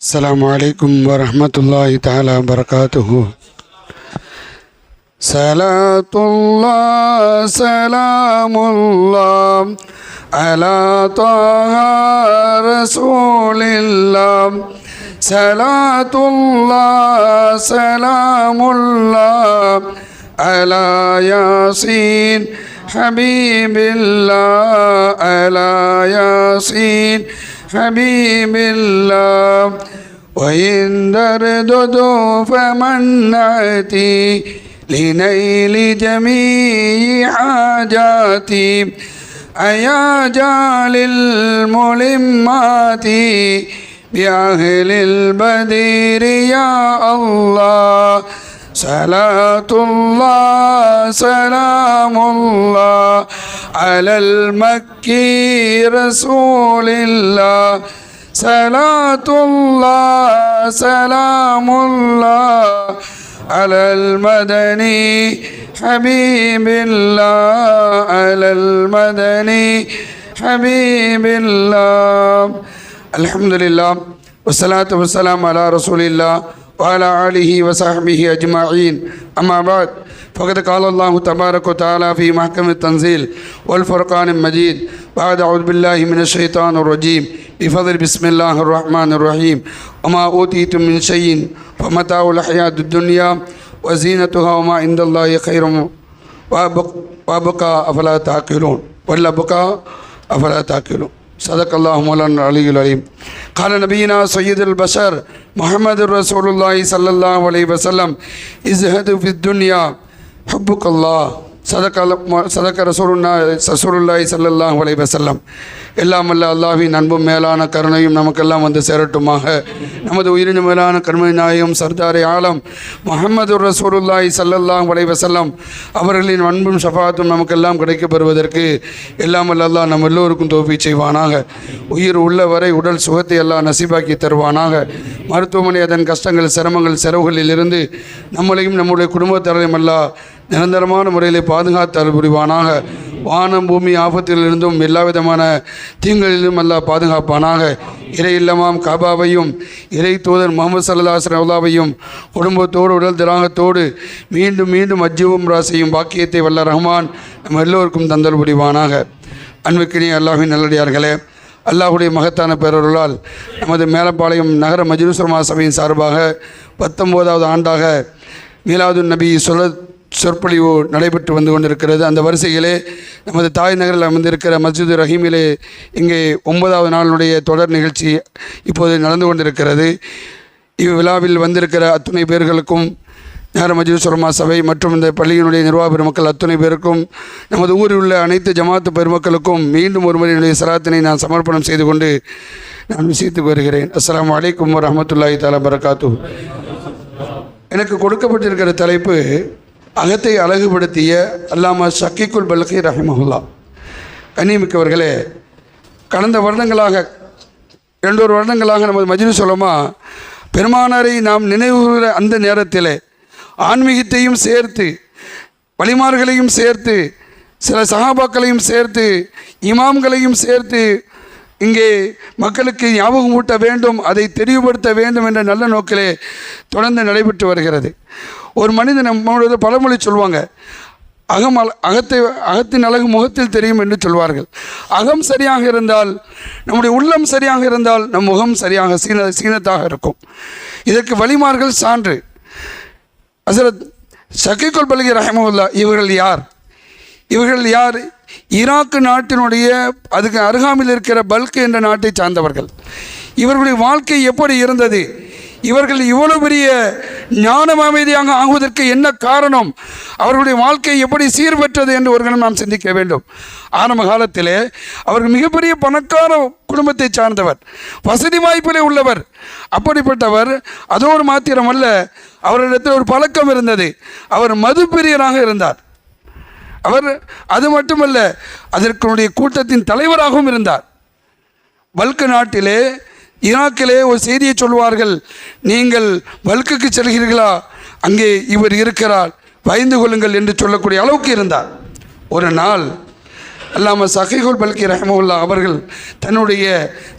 السلام عليكم ورحمة الله تعالى وبركاته. صلاة الله سلام الله على طه رسول الله. صلاة الله سلام الله على ياسين حبيب الله على ياسين حبيب الله. وإن تردد فمن نأتي لنيل جميع حاجاتي. أيا جال الملمات بأهل البدير يا الله. صلاة الله سلام الله. على المكي رسول الله صلاة الله سلام الله. على المدني حبيب الله على المدني حبيب الله. الحمد لله والصلاة والسلام على رسول الله وعلى آله وصحبه أجمعين. أما بعد فقد قال الله تبارك وتعالى في محكم التنزيل والفرقان المجيد بعد أعوذ بالله من الشيطان الرجيم بفضل بسم الله الرحمن الرحيم وما أوتيتم من شيء فمتاع الحياة الدنيا وزينتها وما عند الله خير وأبقى أفلا تعقلون. ولا بقى أفلا تعقلون. صدق الله مولانا العلي العليم قال نبينا سيد البشر محمد رسول الله صلى الله عليه وسلم ازهد في الدنيا ஹப்புக்கல்லா சதக்கல சதக்க ரசூலுல்லா ரசூலுல்லாய் சல்லல்லாஹ் வலைவ செல்லம் எல்லாம் அல்ல அல்லாவின் அன்பும் மேலான கருணையும் நமக்கெல்லாம் வந்து சேரட்டுமாக. நமது உயிரின மேலான கருணை நாயும் சர்தாரி ஆலம் முகமது ரசூலுல்லாய் சல்லல்லாஹ் வலைவ செல்லம் அவர்களின் அன்பும் ஷஃபாத்தும் நமக்கெல்லாம் கிடைக்கப்பெறுவதற்கு எல்லாம் அல்லாஹ் நம் எல்லோருக்கும் தோப்பி செய்வானாக. உயிர் உள்ள வரை உடல் சுகத்தை எல்லாம் நசிபாக்கி தருவானாக. மருத்துவமனை அதன் கஷ்டங்கள் சிரமங்கள் செலவுகளில் இருந்து நம்மளையும் நம்முடைய குடும்பத்தாரையும் எல்லாம் நிரந்தரமான முறையில் பாதுகாத்து அருள் புரிவானாக. வானம் பூமி ஆபத்திலிருந்தும் எல்லா விதமான தீங்களிலும் அல்லாஹ் பாதுகாப்பானாக. இறை இல்லமாம் காபாவையும் இறை தூதர் முகமது சல்லாஸ் ரவுலாவையும் குடும்பத்தோடு உடல் திராகத்தோடு மீண்டும் மீண்டும் அஜீவம் ராசியும் பாக்கியத்தை வல்ல ரஹ்மான் நம்ம எல்லோருக்கும் தந்தல் புரிவானாக. அன்புக்கினே அல்லாஹின் நல்லடியார்களே அல்லாஹுடைய மகத்தான பேரருளால் நமது மேலப்பாளையம் நகர மஜ்லிசுர்மா சபையின் சார்பாக பத்தொம்போதாவது ஆண்டாக மீலாது நபி சொல்ல சொற்பொழிவு நடைபெற்று வந்து கொண்டிருக்கிறது. அந்த வரிசையிலே நமது தாய் நகரில் அமர்ந்திருக்கிற மஸ்ஜிது ரஹீமிலே இங்கே ஒன்பதாவது நாளினுடைய தொடர் நிகழ்ச்சி இப்போது நடந்து கொண்டிருக்கிறது. இவ்விழாவில் வந்திருக்கிற அத்துணை பேர்களுக்கும் நேர சபை மற்றும் இந்த பள்ளியினுடைய நிர்வாக பெருமக்கள் அத்துணை பேருக்கும் நமது ஊரில் உள்ள அனைத்து ஜமாத்து பெருமக்களுக்கும் மீண்டும் ஒருமுறை என்னுடைய சராத்தினை நான் சமர்ப்பணம் செய்து கொண்டு நான் விசித்து வருகிறேன். அஸ்லாம் அலைக்கும் வரஹமத்துல்லாஹி தாலா பரகாத்து எனக்கு கொடுக்கப்பட்டிருக்கிற தலைப்பு அகத்தை அழகுபடுத்திய அல்லாமா ஷக்கீக்குல் பல்கி ரஹிமஹுல்லா கண்ணியமிக்கவர்களே கடந்த வருடங்களாக இரண்டொரு வருடங்களாக நமது மஜினு சொல்லமா பெருமானாரை நாம் நினைவுகிற அந்த நேரத்தில் ஆன்மீகத்தையும் சேர்த்து வழிமார்களையும் சேர்த்து சில சகாபாக்களையும் சேர்த்து இமாம்களையும் சேர்த்து இங்கே மக்களுக்கு ஞாபகம் ஊட்ட வேண்டும் அதை தெளிவுபடுத்த வேண்டும் என்ற நல்ல நோக்கிலே தொடர்ந்து நடைபெற்று வருகிறது. ஒரு மனிதன் நம்மளோட பழமொழி சொல்லுவாங்க அகம் அல அகத்தை அகத்தின் அழகு முகத்தில் தெரியும் என்று சொல்வார்கள். அகம் சரியாக இருந்தால் நம்முடைய உள்ளம் சரியாக இருந்தால் நம் முகம் சரியாக சீன சீனத்தாக இருக்கும். இதற்கு வழிமார்கள் சான்று. ஹசரத் ஷக்கீக்குல் பலகி ரஹமுல்லா இவர்கள் யார்? இவர்கள் யார்? ஈராக்கு நாட்டினுடைய அதுக்கு அருகாமையில் இருக்கிற பல்க் என்ற நாட்டை சார்ந்தவர்கள். இவர்களுடைய வாழ்க்கை எப்படி இருந்தது? இவர்கள் இவ்வளவு பெரிய ஞானம் அமைதியாக ஆகுவதற்கு என்ன காரணம்? அவர்களுடைய வாழ்க்கை எப்படி சீர்பெற்றது என்று ஒரு கணம் நாம் சிந்திக்க வேண்டும். ஆரம்ப காலத்திலே அவர்கள் மிகப்பெரிய பணக்கார குடும்பத்தை சார்ந்தவர் வசதி வாய்ப்பிலே உள்ளவர். அப்படிப்பட்டவர் அதோடு மாத்திரமல்ல அவரிடத்தில் ஒரு பழக்கம் இருந்தது. அவர் மது பிரியராக இருந்தார். அவர் அது மட்டுமல்ல அதற்குடைய கூட்டத்தின் தலைவராகவும் இருந்தார். பல்கு நாட்டிலே ஈராக்கிலே ஒரு செய்தியை சொல்வார்கள். நீங்கள் பல்குக்கு செல்கிறீர்களா? அங்கே இவர் இருக்கிறார். பயந்து கொள்ளுங்கள் என்று சொல்லக்கூடிய அளவுக்கு இருந்தார். ஒரு நாள் அல்லாம சஹிகுல் பல்கி ரஹமுல்லா அவர்கள் தன்னுடைய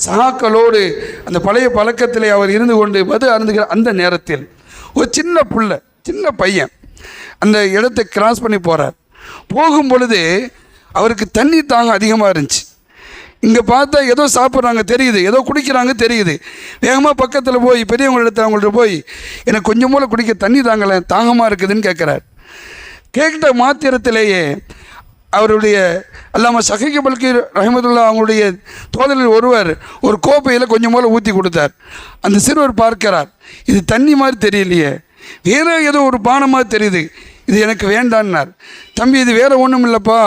சகாக்களோடு அந்த பழைய பழக்கத்திலே அவர் இருந்து கொண்டு மது அருந்துகிற அந்த நேரத்தில் ஒரு சின்ன புள்ள சின்ன பையன் அந்த இடத்தை கிராஸ் பண்ணி போகிறார் போகும் பொழுது அவருக்கு தண்ணி தாகம் அதிகமாக இருந்துச்சு. இங்கே பார்த்தா ஏதோ சாப்பிட்றாங்க தெரியுது. ஏதோ குடிக்கிறாங்க தெரியுது. வேகமாக பக்கத்தில் போய் பெரியவங்க இடத்துல அவங்கள்ட்ட போய் எனக்கு கொஞ்சம் போல குடிக்க தண்ணி தாங்கலை தாகமாக இருக்குதுன்னு கேட்குறாரு கேட்ட மாத்திரத்திலேயே அவருடைய அல்லாமல் சஹிக்கு பல்கி ரஹமதுல்லா அவங்களுடைய தோழரில் ஒருவர் ஒரு கோப்பையில் கொஞ்சம் போல ஊற்றி கொடுத்தார். அந்த சிறுவர் பார்க்கிறார் இது தண்ணி மாதிரி தெரியலையே. வேறு ஏதோ ஒரு பானமாக தெரியுது. இது எனக்கு வேண்டான்னார். தம்பி இது வேற ஒன்றும் இல்லைப்பா.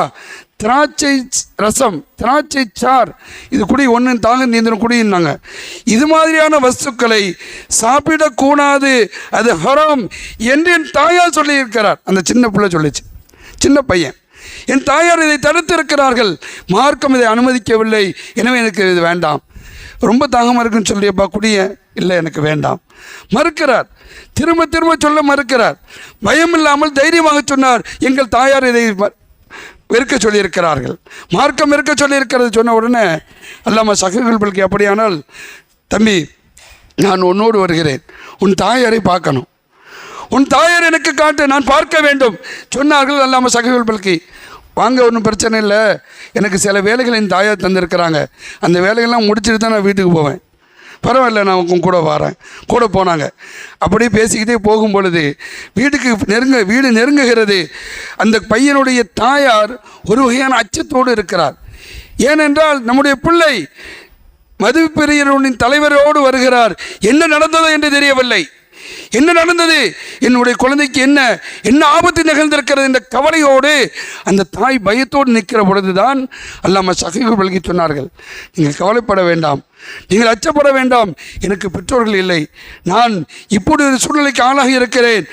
திராட்சை ரசம் திராட்சை சார். இது குடி ஒன்று தாங்க நீந்திரம் குடின்னாங்க இது மாதிரியான வஸ்துக்களை சாப்பிடக்கூடாது. அது ஹரம் என்று என் தாயார் சொல்லியிருக்கிறார். அந்த சின்ன பிள்ளை சொல்லிச்சு. சின்ன பையன். என் தாயார் இதை தடுத்திருக்கிறார்கள். மார்க்கம் இதை அனுமதிக்கவில்லை. எனவே எனக்கு இது வேண்டாம். ரொம்ப தாகமாக இருக்குன்னு சொல்லியப்பா குடிய. இல்லை எனக்கு வேண்டாம். மறுக்கிறார். திரும்ப திரும்ப சொல்ல மறுக்கிறார். பயம் இல்லாமல் தைரியமாக சொன்னார். எங்கள் தாயார் இதை இருக்க சொல்லியிருக்கிறார்கள். மார்க்கம் இருக்க சொல்லியிருக்கிறது சொன்ன உடனே அல்லாம சகங்கள் எப்படியானால் அப்படியானால் தம்பி நான் உன்னோடு வருகிறேன். உன் தாயாரை பார்க்கணும். உன் தாயார் எனக்கு காட்டு நான் பார்க்க வேண்டும். சொன்னார்கள் அல்லாம சககள் வாங்க ஒன்றும் பிரச்சனை இல்லை. எனக்கு சில வேலைகள் என் தாயார் தந்திருக்கிறாங்க. அந்த வேலைகள்லாம் முடிச்சுட்டு தான் நான் வீட்டுக்கு போவேன். பரவாயில்ல நான் உங்க கூட வரேன். கூட போனாங்க. அப்படியே பேசிக்கிட்டே போகும் பொழுது வீட்டுக்கு நெருங்க வீடு நெருங்குகிறது. அந்த பையனுடைய தாயார் ஒரு வகையான அச்சத்தோடு இருக்கிறார். ஏனென்றால் நம்முடைய பிள்ளை மதுப்பிரியனுடைய தலைவரோடு வருகிறார். என்ன நடந்தது என்று தெரியவில்லை. என்ன நடந்தது? என்னுடைய குழந்தைக்கு என்ன என்ன ஆபத்து நிகழ்ந்திருக்கிறது என்ற கவலையோடு அந்த தாய் பயத்தோடு நிற்கிற பொழுதுதான் அல்லாம சகைகள் விலகி சொன்னார்கள். நீங்கள் கவலைப்பட வேண்டாம். நீங்கள் அச்சப்பட வேண்டாம். எனக்கு பெற்றோர்கள் இல்லை. நான் இப்படி ஒரு சூழ்நிலைக்கு ஆளாக இருக்கிறேன்.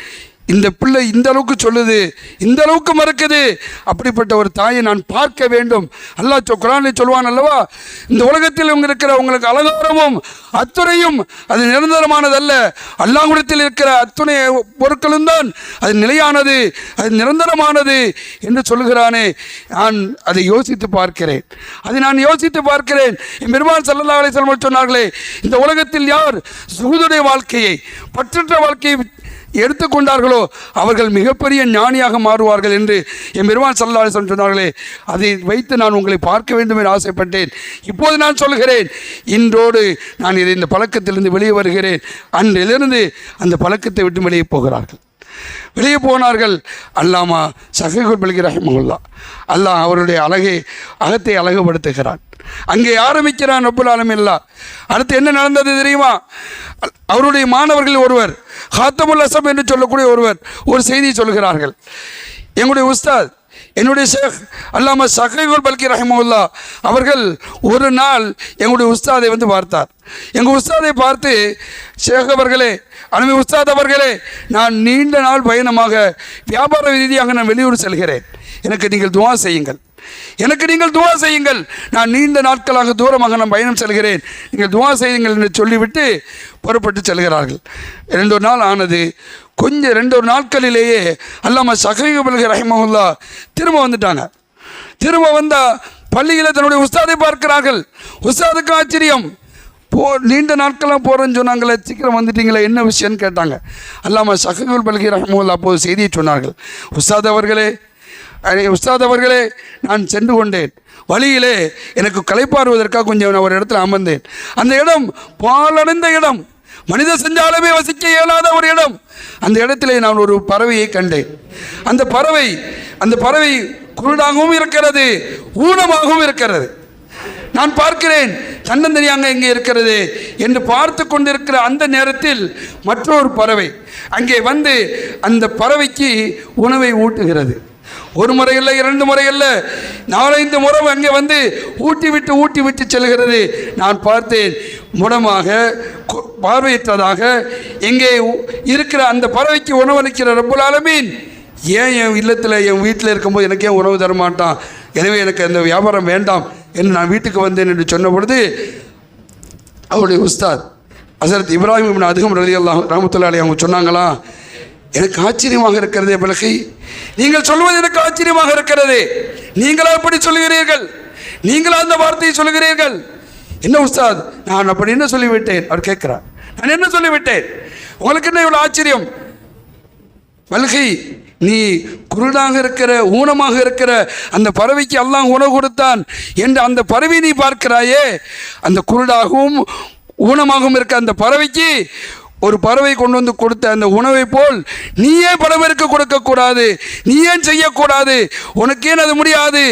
இந்த பிள்ளை இந்த அளவுக்கு சொல்லுது இந்த அளவுக்கு மறக்குது. அப்படிப்பட்ட ஒரு தாயை நான் பார்க்க வேண்டும். அல்லாஹ் சொ- குரானை சொல்வான் அல்லவா இந்த உலகத்தில் இவங்க இருக்கிற உங்களுக்கு அலங்காரமும் அத்துணையும் அது நிரந்தரமானதல்ல. அல்லாங்குடத்தில் இருக்கிற அத்துணை பொருட்களும் தான் அது நிலையானது அது நிரந்தரமானது என்று சொல்லுகிறானே. நான் அதை யோசித்து பார்க்கிறேன். அதை நான் யோசித்து பார்க்கிறேன். என் பெருமான் சல்லல்லா அலிஸ்லாம் சொன்னார்களே இந்த உலகத்தில் யார் சுகுதுடைய வாழ்க்கையை பற்றற்ற வாழ்க்கையை எடுத்துக்கொண்டார்களோ? அவர்கள் மிகப்பெரிய ஞானியாக மாறுவார்கள் என்று என் பெருமான் சல்லா சொன்னார்களே அதை வைத்து நான் உங்களை பார்க்க வேண்டும் என்று ஆசைப்பட்டேன். இப்போது நான் சொல்கிறேன் இன்றோடு நான் இதை இந்த பழக்கத்திலிருந்து வெளியே வருகிறேன். அன்றிலிருந்து அந்த பழக்கத்தை விட்டு வெளியே போகிறார்கள். வெளியே போனார்கள். அல்லாமா சகைகுல் பல்கி ரஹிமகுல்லா அல்லாஹ் அவருடைய அழகை அகத்தை அழகுபடுத்துகிறான். அங்கே ஆரம்பிக்கிறான் ரப்புல் ஆலமில்லா அடுத்து என்ன நடந்தது தெரியுமா? அவருடைய மாணவர்கள் ஒருவர் ஹாத்தமுல் அசம் என்று சொல்லக்கூடிய ஒருவர் ஒரு செய்தி சொல்கிறார்கள். எங்களுடைய உஸ்தாத் என்னுடைய ஷேக் அல்லாம சகைகுல் பல்கி ரஹிமுல்லா அவர்கள் ஒரு நாள் எங்களுடைய உஸ்தாதை வந்து பார்த்தார். எங்கள் உஸ்தாதை பார்த்து ஷேக் அவர்களே அனுமதி உஸ்தாத் அவர்களே நான் நீண்ட நாள் பயணமாக வியாபார ரீதியாக நான் வெளியூர் செல்கிறேன். எனக்கு நீங்கள் துவா செய்யுங்கள். எனக்கு நீங்கள் துவா செய்யுங்கள். நான் நீண்ட நாட்களாக தூரமாக நான் பயணம் செல்கிறேன். நீங்கள் துவா செய்யுங்கள் என்று சொல்லிவிட்டு புறப்பட்டு செல்கிறார்கள். ரெண்டு ஒரு நாள் ஆனது. கொஞ்சம் ரெண்டு ஒரு நாட்களிலேயே அல்லாம சகைபல்க ரஹிமஹுல்லா திரும்ப வந்துட்டாங்க திரும்ப வந்தால் பள்ளியில் தன்னுடைய உஸ்தாதை பார்க்கிறார்கள். உஸ்தாதுக்கு ஆச்சரியம். போ நீண்ட நாட்களாக போகிறேன்னு சொன்னாங்களே சீக்கிரம் வந்துட்டீங்களே என்ன விஷயம்னு கேட்டாங்க. அல்லாமல் சஹகுல் பல்கி ரஹமுல்லா அப்போது செய்தியை சொன்னார்கள். உஸ்தாத் அவர்களே உஸ்தாத் அவர்களே நான் சென்று கொண்டேன். வழியிலே எனக்கு களைப்பாறுவதற்காக கொஞ்சம் நான் ஒரு இடத்துல அமர்ந்தேன். அந்த இடம் பாலடைந்த இடம். மனித செஞ்சாலுமே வசிக்க இயலாத ஒரு இடம். அந்த இடத்திலே நான் ஒரு பறவையை கண்டேன். அந்த பறவை அந்த பறவை குருடாகவும் இருக்கிறது ஊனமாகவும் இருக்கிறது. நான் பார்க்கிறேன் தன்னந்தனியாக எங்கே இருக்கிறது என்று பார்த்து கொண்டிருக்கிற அந்த நேரத்தில் மற்றொரு பறவை அங்கே வந்து அந்த பறவைக்கு உணவை ஊட்டுகிறது. ஒரு முறை இல்லை இரண்டு முறை இல்லை. நாலஞ்சு முறை அங்கே வந்து ஊட்டி விட்டு ஊட்டி விட்டு செல்கிறது. நான் பார்த்தேன் முடமாக பார்வையிட்டதாக இங்கே இருக்கிற அந்த பறவைக்கு உணவளிக்கிற ரப்புல் ஏன் என் இல்லத்தில் என் வீட்டில் இருக்கும்போது எனக்கு ஏன் உணவு தர மாட்டான்? எனவே எனக்கு அந்த வியாபாரம் வேண்டாம் என்று நான் வீட்டுக்கு வந்தேன் என்று சொன்ன பொழுது அவருடைய உஸ்தாத் ஹசரத் இப்ராஹிம் அதிகம் அதுகம் ரலி அல்லாஹ் ரஹமத்துல்லா அலி அவங்க சொன்னாங்களாம் எனக்கு ஆச்சரியமாக இருக்கிறதே பலகை நீங்கள் சொல்வது எனக்கு ஆச்சரியமாக இருக்கிறது. நீங்களா அப்படி சொல்லுகிறீர்கள். நீங்களா அந்த வார்த்தையை சொல்லுகிறீர்கள். என்ன உஸ்தாத் நான் அப்படி என்ன சொல்லிவிட்டேன்? அவர் கேட்கிறார். நான் என்ன சொல்லிவிட்டேன்? உங்களுக்கு என்ன இவ்வளோ ஆச்சரியம்? வல்கை நீ குருடாக இருக்கிற ஊனமாக இருக்கிற அந்த பறவைக்கு எல்லாம் உணவு கொடுத்தான் என்று அந்த பறவை நீ பார்க்கிறாயே அந்த குருடாகவும் ஊனமாகவும் இருக்க அந்த பறவைக்கு ஒரு பறவை கொண்டு வந்து கொடுத்த அந்த உணவை போல் நீ ஏன் பல பேருக்கு கொடுக்கக்கூடாது. நீ ஏன் செய்யக்கூடாது? உனக்கு ஏன் அது முடியாது?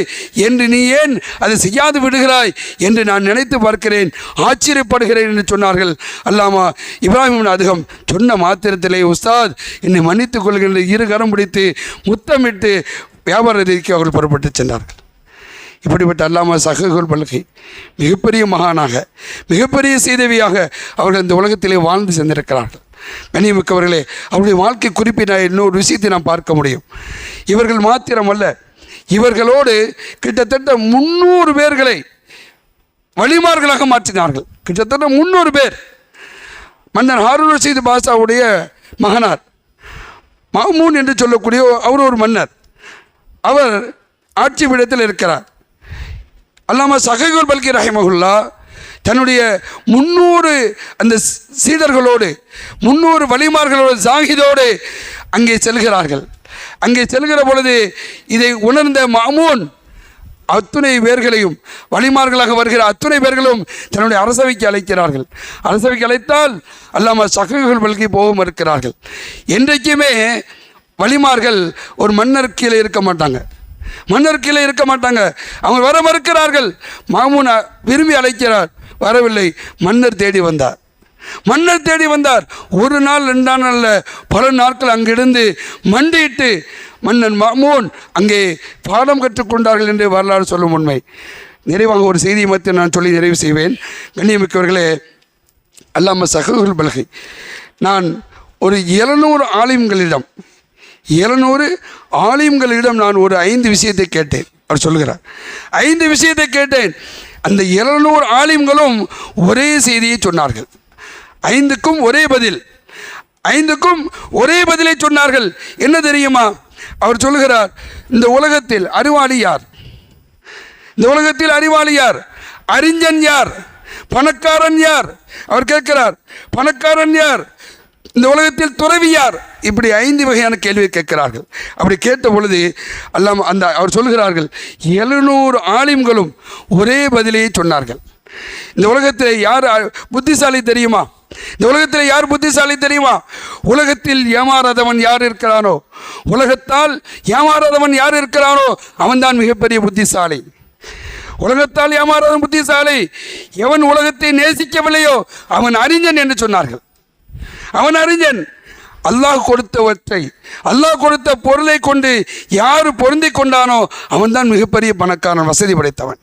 என்று நீ ஏன் அதை செய்யாது விடுகிறாய் என்று நான் நினைத்து பார்க்கிறேன். ஆச்சரியப்படுகிறேன் என்று சொன்னார்கள். அல்லாமா இப்ராஹிம் அதிகம் சொன்ன மாத்திரத்திலே உஸ்தாத் என்னை மன்னித்துக் கொள்கின்ற இரு கரம் பிடித்து முத்தமிட்டு வியாபார ரீதிக்கு அவர்கள் புறப்பட்டு சென்றார்கள். இப்படிப்பட்ட அல்லாம சககுல் பல்கை மிகப்பெரிய மகானாக மிகப்பெரிய சீதவியாக அவர்கள் இந்த உலகத்திலே வாழ்ந்து சென்றிருக்கிறார்கள். கண்ணியமிக்கவர்களே அவருடைய வாழ்க்கை குறிப்பிட்ட இன்னொரு விஷயத்தை நாம் பார்க்க முடியும். இவர்கள் மாத்திரமல்ல இவர்களோடு கிட்டத்தட்ட முந்நூறு பேர்களை வழிமார்களாக மாற்றினார்கள். கிட்டத்தட்ட முந்நூறு பேர். மன்னர் ஹாரூன் ரஷீது பாஷாவுடைய மகனார். மாமூன் என்று சொல்லக்கூடிய அவர் ஒரு மன்னர். அவர் ஆட்சி பீடத்தில் இருக்கிறார். அல்லாம சகைகுல் பல்கி ரஹிமகுல்லா தன்னுடைய முன்னூறு அந்த சீதர்களோடு சீடர்களோடு முன்னூறு வலிமார்களோடு ஜாகிதோடு அங்கே செல்கிறார்கள். அங்கே செல்கிற பொழுது இதை உணர்ந்த மாமூன் அத்துணை பேர்களையும் வழிமார்களாக வருகிற அத்துணை பேர்களும் தன்னுடைய அரசவைக்கு அழைக்கிறார்கள். அரசவைக்கு அழைத்தால் அல்லாம சகைகள் பல்கி போகும் இருக்கிறார்கள். என்றைக்குமே வழிமார்கள் ஒரு மன்னர் கீழே இருக்க மாட்டாங்க. மன்னர் கீழே இருக்க மாட்டாங்க. அவங்க வர மறுக்கிறார்கள். மாமூன் விரும்பி அழைக்கிறார். வரவில்லை. மன்னர் தேடி வந்தார். மன்னர் தேடி வந்தார். ஒரு நாள் ரெண்டா நாளில் பல நாட்கள் அங்கிருந்து மண்டியிட்டு மன்னன் மாமூன் அங்கே பாடம் கற்றுக்கொண்டார்கள் என்று வரலாறு சொல்லும் உண்மை. நிறைவாக ஒரு செய்தியை மட்டும் நான் சொல்லி நிறைவு செய்வேன். கண்ணியமிக்கவர்களே அல்லாம சககுல் பலகை நான் ஒரு எழுநூறு ஆலிம்களிடம் எழுநூறு ஆலிம்களிடம் நான் ஒரு ஐந்து விஷயத்தை கேட்டேன். அவர் சொல்கிறார் ஐந்து விஷயத்தை கேட்டேன். அந்த எழுநூறு ஆலிம்களும் ஒரே செய்தியை சொன்னார்கள். ஐந்துக்கும் ஒரே பதில். ஐந்துக்கும் ஒரே பதிலை சொன்னார்கள். என்ன தெரியுமா? அவர் சொல்கிறார் இந்த உலகத்தில் அறிவாளி யார்? இந்த உலகத்தில் அறிவாளி யார்? அறிஞன் யார்? பணக்காரன் யார்? அவர் கேட்கிறார் பணக்காரன் யார்? இந்த உலகத்தில் துறவி யார்? இப்படி ஐந்து வகையான கேள்வியை கேட்கிறார்கள். அப்படி கேட்ட பொழுது அல்லாம் அந்த அவர் சொல்கிறார்கள் எழுநூறு ஆலிம்களும் ஒரே பதிலையே சொன்னார்கள். இந்த உலகத்தில் யார் புத்திசாலி தெரியுமா? இந்த உலகத்தில் யார் புத்திசாலி தெரியுமா? உலகத்தில் ஏமாறாதவன் யார் இருக்கிறானோ? உலகத்தால் ஏமாறாதவன் யார் இருக்கிறானோ? அவன்தான் மிகப்பெரிய புத்திசாலி. உலகத்தால் ஏமாறாத புத்திசாலி. எவன் உலகத்தை நேசிக்கவில்லையோ அவன் அறிஞன் என்று சொன்னார்கள். அவன் அறிஞன். அல்லாஹ் கொடுத்தவற்றை அல்லாஹ் கொடுத்த பொருளை கொண்டு யார் பொருந்தி கொண்டானோ அவன்தான் மிகப்பெரிய பணக்காரன் வசதி படைத்தவன்.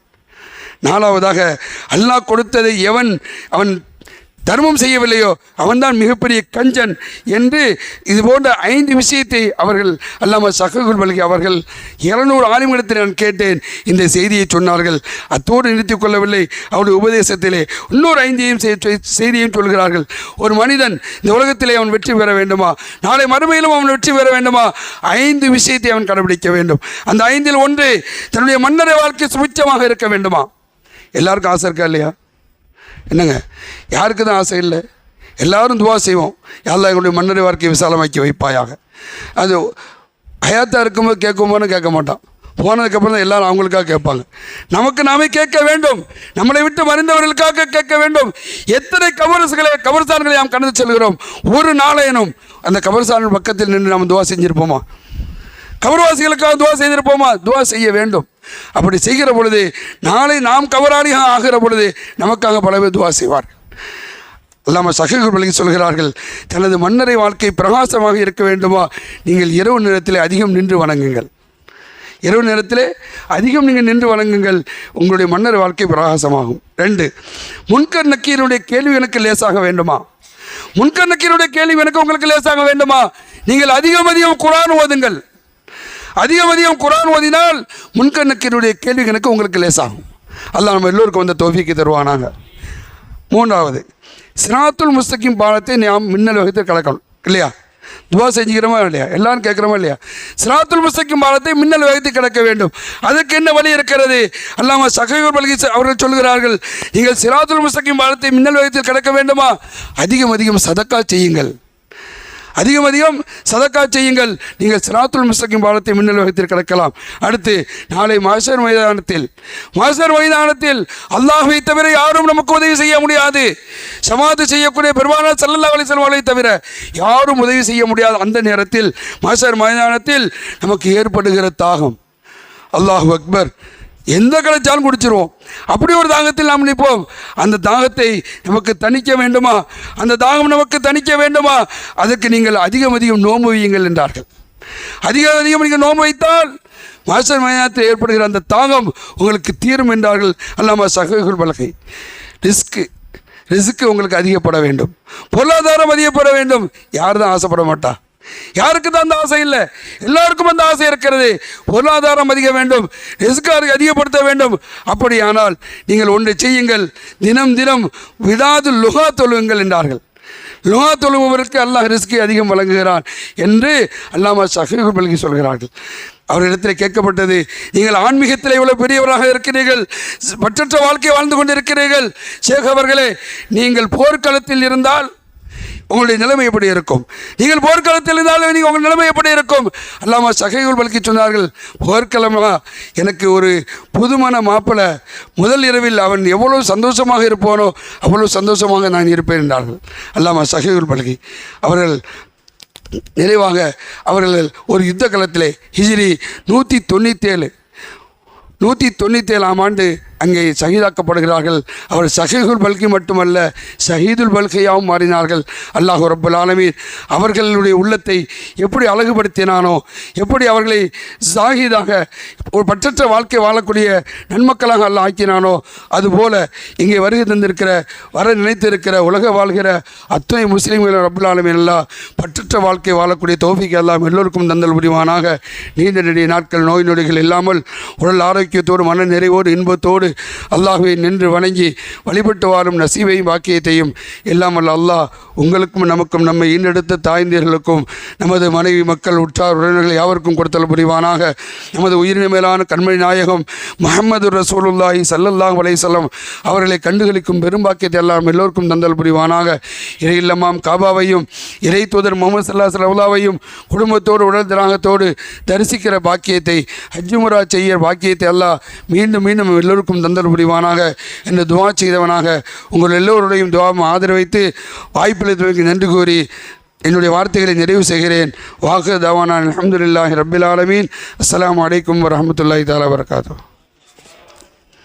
நாலாவதாக அல்லாஹ் கொடுத்ததை எவன் அவன் தர்மம் செய்யவில்லையோ அவன்தான் மிகப்பெரிய கஞ்சன் என்று இது போன்ற ஐந்து விஷயத்தை அவர்கள் அல்லாமல் சககுல் மல்கி அவர்கள் இருநூறு ஆலிமிடத்தில் நான் கேட்டேன். இந்த செய்தியை சொன்னார்கள். அத்தோடு நிறுத்திக் கொள்ளவில்லை. அவருடைய உபதேசத்திலே இன்னொரு ஐந்தையும் செய்தியும் செய்தியையும் சொல்கிறார்கள். ஒரு மனிதன் இந்த உலகத்திலே அவன் வெற்றி பெற வேண்டுமா? நாளை மறுமையிலும் அவன் வெற்றி பெற வேண்டுமா? ஐந்து விஷயத்தை அவன் கடைபிடிக்க வேண்டும். அந்த ஐந்தில் ஒன்று தன்னுடைய மன்னரை வாழ்க்கை சுபிச்சமாக இருக்க வேண்டுமா? எல்லாருக்கும் ஆசை இருக்கா இல்லையா? என்னங்க? யாருக்கு தான் ஆசை இல்லை? எல்லாரும் துவா செய்வோம். யாரெல்லாம் எங்களுடைய மன்னரை வாழ்க்கையை விசாலமாக்கி வைப்பாயாக. அது ஹயாத்தா இருக்கும்போது கேட்கும்போதுன்னு கேட்க மாட்டான். போனதுக்கப்புறம் தான் எல்லாரும் அவங்களுக்காக கேட்பாங்க. நமக்கு நாமே கேட்க வேண்டும். நம்மளை விட்டு மறைந்தவர்களுக்காக கேட்க வேண்டும். எத்தனை கபரசுகளை கபரசான்களை நாம் கடந்து செல்கிறோம்? ஒரு நாளையனும் அந்த கபரசான் பக்கத்தில் நின்று நாம் துவா செஞ்சிருப்போமா? கபர்வாசிகளுக்காக துவா செய்திருப்போமா? துவா செய்ய வேண்டும். அப்படி செய்கிற பொழுது நாளை நாம் கபராளியாக ஆகிற பொழுது நமக்காக பல பேர் துவா செய்வார்கள். அல்லாமல் சகர்கள் விலகி சொல்கிறார்கள் தனது மன்னரை வாழ்க்கை பிரகாசமாக இருக்க வேண்டுமா? நீங்கள் இரவு நேரத்தில் அதிகம் நின்று வணங்குங்கள். இரவு நேரத்தில் அதிகம் நீங்கள் நின்று வணங்குங்கள் உங்களுடைய மன்னர் வாழ்க்கை பிரகாசமாகும். ரெண்டு முன்கர் நக்கீருடைய கேள்வி எனக்கு லேசாக வேண்டுமா? முன்கர் நக்கீருடைய கேள்வி எனக்கு உங்களுக்கு லேசாக வேண்டுமா? நீங்கள் அதிகம் அதிகம் குரான் ஓதுங்கள். அதிகம் அதிகம் குரான் ஓதினால் முன்கர் கேள்வி கணக்கு உங்களுக்கு லேசாகும். அல்லாஹ் நம்ம எல்லோருக்கும் வந்த தோஃபிக்கு தருவானாங்க மூன்றாவது சிராத்துல் முஸ்தகிம் பாலத்தை நாம் மின்னல் வகுத்து கலக்கணும். இல்லையா? துவா செஞ்சுக்கிறோமா இல்லையா? எல்லாரும் கேட்குறோமா இல்லையா? சிராத்துல் முஸ்தகிம் பாலத்தை மின்னல் வேகத்தை கிடக்க வேண்டும். அதுக்கு என்ன வழி இருக்கிறது? அல்லாம சகையூர் பல்கி அவர்கள் சொல்கிறார்கள் நீங்கள் சிராத்துல் முஸ்தகிம் பாலத்தை மின்னல் வேகத்தில் கிடக்க வேண்டுமா? அதிகம் அதிகம் சதக்கா செய்யுங்கள். அதிகம் அதிகம் சதக்கா செய்யுங்கள். நீங்கள் சிராத்துல் முஸ்தகிம் பாலத்தை மின்னல் வேகத்தில் கிடக்கலாம். அடுத்து நாளை மாசர் மைதானத்தில். மாசர் மைதானத்தில் அல்லாஹை தவிர யாரும் நமக்கு உதவி செய்ய முடியாது. சமாதி செய்யக்கூடிய பெருமான சல்லல்லா அலிசல்வாலை தவிர யாரும் உதவி செய்ய முடியாது. அந்த நேரத்தில் மாசர் மைதானத்தில் நமக்கு ஏற்படுகிற தாகம். அல்லாஹ் அக்பர். எந்த கிடைச்சாலும் குடிச்சிருவோம். அப்படி ஒரு தாகத்தில் நாம் நிற்போம். அந்த தாகத்தை நமக்கு தணிக்க வேண்டுமா? அந்த தாகம் நமக்கு தணிக்க வேண்டுமா? அதற்கு நீங்கள் அதிகம் அதிகம் நோன்பு வையுங்கள் என்றார்கள். அதிகம் அதிகம் நீங்கள் நோன்பு வைத்தால் மாஸ்டர் மயானத்தில் ஏற்படுகிற அந்த தாகம் உங்களுக்கு தீரும் என்றார்கள் அல்லாம சககுல் பலகை. ரிஸ்க்கு ரிஸ்க்கு உங்களுக்கு அதிகப்பட வேண்டும். பொருளாதாரம் அதிகப்பட வேண்டும். யார் தான் ஆசைப்பட மாட்டா? யாருக்கு தான் அந்த ஆசை இல்லை? எல்லாருக்கும் அந்த ஆசை இருக்கிறது. பொருளாதாரம் அதிக வேண்டும். ரிஸ்காருக்கு அதிகப்படுத்த வேண்டும். அப்படியானால் நீங்கள் ஒன்று செய்யுங்கள். தினம் தினம் விடாது லுகா தொழுவுங்கள் என்றார்கள். லுகா தொழுபவருக்கு அல்லாஹ் ரிஸ்கை அதிகம் வழங்குகிறான் என்று அல்லாமா சஹீஹ் பல்கி சொல்கிறார்கள். அவரிடத்தில் கேட்கப்பட்டது நீங்கள் ஆன்மீகத்தில் இவ்வளோ பெரியவராக இருக்கிறீர்கள்? பற்றற்ற வாழ்க்கை வாழ்ந்து கொண்டிருக்கிறீர்கள். ஷேக் அவர்களே நீங்கள் போர்க்களத்தில் இருந்தால் உங்களுடைய நிலைமை எப்படி இருக்கும்? நீங்கள் போர்க்களத்தில் இருந்தாலும் நீங்கள் உங்கள் நிலைமை எப்படி இருக்கும்? அல்லாமா சகைகள் பல்கி சொன்னார்கள் போர்க்களமா? எனக்கு ஒரு புதுமண மாப்பிளை முதல் இரவில் அவன் எவ்வளவு சந்தோஷமாக இருப்பானோ அவ்வளவு சந்தோஷமாக நான் இருப்பேன் என்றார்கள். அல்லாமா சகைகள் பல்கி அவர்கள் நிறைவாக அவர்கள் ஒரு யுத்த களத்திலே ஹிஜிரி நூற்றி தொண்ணூற்றேழு நூற்றி தொண்ணூற்றேழாம் ஆண்டு அங்கே சகிதாக்கப்படுகிறார்கள். அவர் ஷஹீதுல் பல்கி மட்டுமல்ல ஷஹீதுல் பல்கையாகவும் மாறினார்கள். அல்லாஹ் ரப்புல் ஆலமீர் அவர்களுடைய உள்ளத்தை எப்படி அழகுபடுத்தினானோ எப்படி அவர்களை சாகிதாக ஒரு பற்றற்ற வாழ்க்கை வாழக்கூடிய நன்மக்களாக அல்ல ஆக்கினானோ அதுபோல இங்கே வருகை தந்திருக்கிற வர நினைத்திருக்கிற உலக வாழ்கிற அத்தனை முஸ்லீம்கள் ரப்புல் ஆலமீர் அல்லா பற்றற்ற வாழ்க்கை வாழக்கூடிய தோஃபிக்கு எல்லாம் எல்லோருக்கும் தந்தல் புரிவானாக. நீண்ட நெடிய நாட்கள் நோய் நொடிகள் இல்லாமல் உடல் ஆரோக்கியத்தோடு மன நிறைவோடு இன்பத்தோடு அல்லாஹுவை நின்று வணங்கி வழிபட்டு வாரும் நசீவையும் வாக்கியத்தையும் எல்லாம் அல்ல அல்லாஹ் உங்களுக்கும் நமக்கும் நம்மை ஈண்டெடுத்த தாய்ந்தர்களுக்கும் நமது மனைவி மக்கள் உற்றார் உறவினர்கள் யாவருக்கும் கொடுத்தல் புரிவானாக. நமது உயிரின மேலான கண்மணி நாயகம் முகமது ரசூலுல்லாஹி சல்லல்லாஹ் வலைசல்லம் அவர்களை கண்டுகளிக்கும் பெரும்பாக்கியத்தை எல்லாம் எல்லோருக்கும் தந்தல் புரிவானாக. இறை இல்லமாம் காபாவையும் இறை தூதர் முகமது சல்லா சலவுலாவையும் குடும்பத்தோடு உடல் திராகத்தோடு தரிசிக்கிற பாக்கியத்தை ஹஜ்ஜுமுரா செய்ய பாக்கியத்தை அல்லாஹ் மீண்டும் மீண்டும் எல்லோருக்கும் தந்தல் புரிவானாக என்று துவா செய்தவனாக உங்கள் எல்லோருடையும் துவாவும் ஆதரவைத்து வாய்ப்பளித்தவருக்கு நன்றி கூறி என்னுடைய வார்த்தைகளை நிறைவு செய்கிறேன். வாக்கு தவானான் அஹமதுல்லாஹி ரபில் ஆலமீன். அஸ்லாம் வலைக்கம் வரமத்துல்லாஹி தாலா வரகாத்தூ